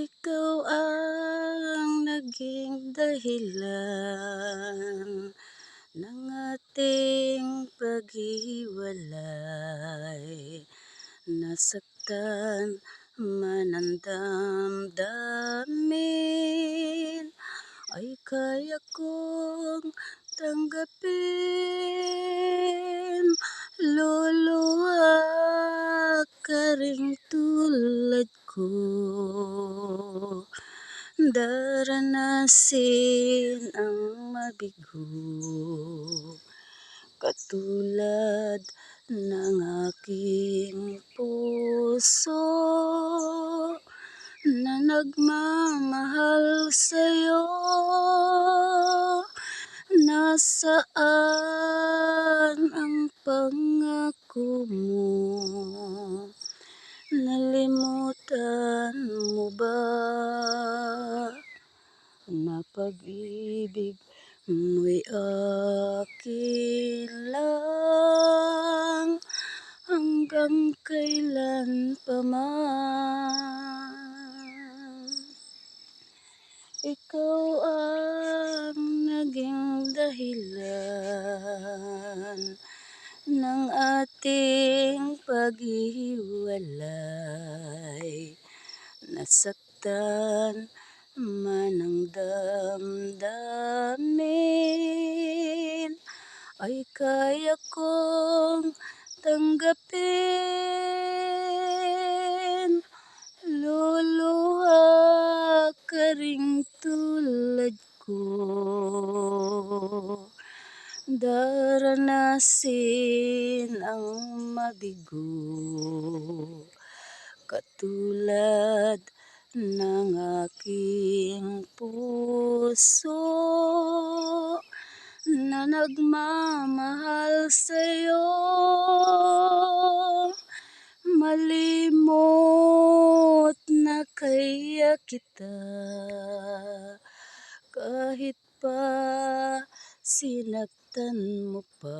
Ikaw ang naging dahilan ng ating paghiwalay. Nasaktan man ang damdamin ay kaya kong tanggapin. Luluha ka rin tulad Daranasin ang mabigo Katulad ng aking puso Na nagmamahal sa'yo Nasaan ang pangako mo? Nalimutan mo ba na pag-ibig mo'y akin lang hanggang kailan pa man. Ikaw ang naging dahilan ng ating paghiwalay. Nasaktan man ang damdamin ay kaya kong tanggapin. Luluha ka rin tulad ko. Daranasin ang mabigo Katulad ng puso Na nagmamahal sa'yo. Malimot na kaya kita Kahit pa sinaktan mo pa.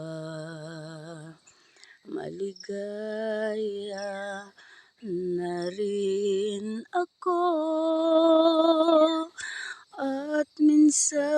Maligaya na rin ako So.